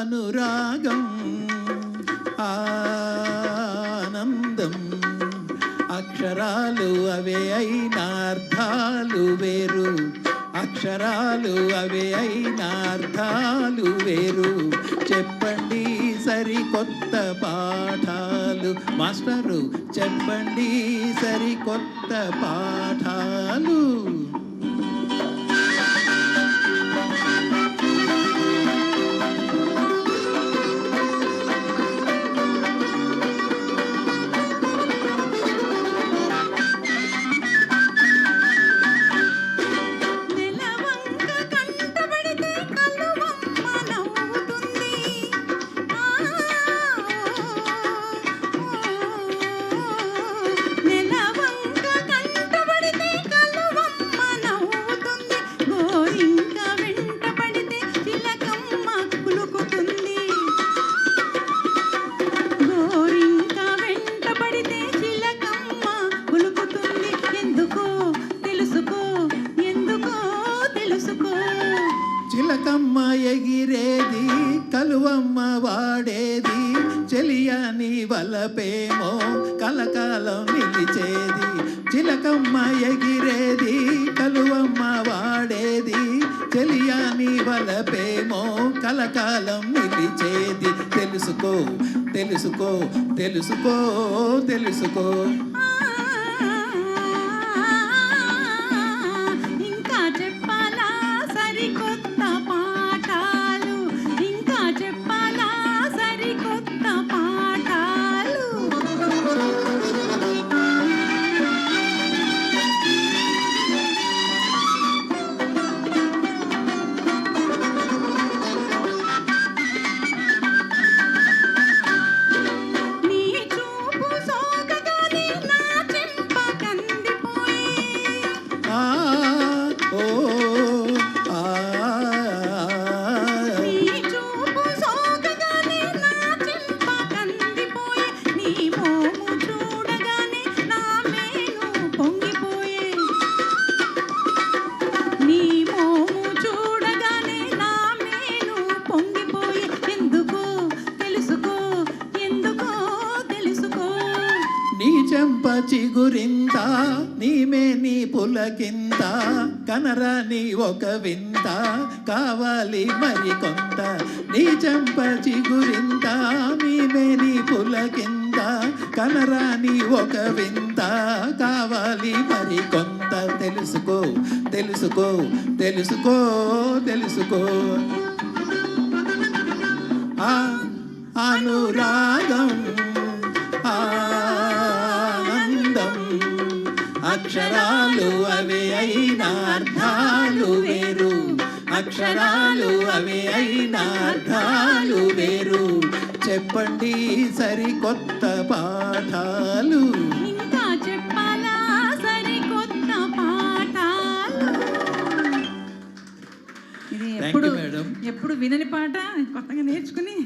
అనురాగం ఆనందం అక్షరాలు అవే అయిన అర్థాలు వేరు అక్షరాలు అవే అయిన అర్థాలు వేరు చెప్పండి సరికొత్త పాఠాలు మాస్టరు చెప్పండి సరికొత్త పాఠాలు తెలుసుకో చిలకమ్మ ఎగిరేది కలువమ్మ వాడేది చెలియని వలపేమో కలకాలం నిలిచేది. చిలకమ్మ ఎగిరేది కలువమ్మ వాడేది చెలియని వలపేమో కలకాలం నిలిచేది. తెలుసుకో తెలుసుకో తెలుసుకో తెలుసుకో. చెంప చిగురింత నీమే నీ పులకింత కనరాని ఒక వింత కావాలి మరి కొంత నీ చెంప చిగురింత నీమే నీ పులకింత కనరాని ఒక వింత కావాలి మరి కొంత. తెలుసుకో తెలుసుకో తెలుసుకో తెలుసుకో. ఆ అనురాగం అక్షరాలు అవి అయిన అర్థాలు వేరు. అక్షరాలు అవి అయిన అర్థాలు వేరు. చెప్పండి సరికొత్త పాఠాలు. ఇంకా చెప్పాలా సరికొత్త పాఠాలు? ఇది ఎప్పుడు. ఎప్పుడు వినని పాట? కొత్తగా నేర్చుకుని.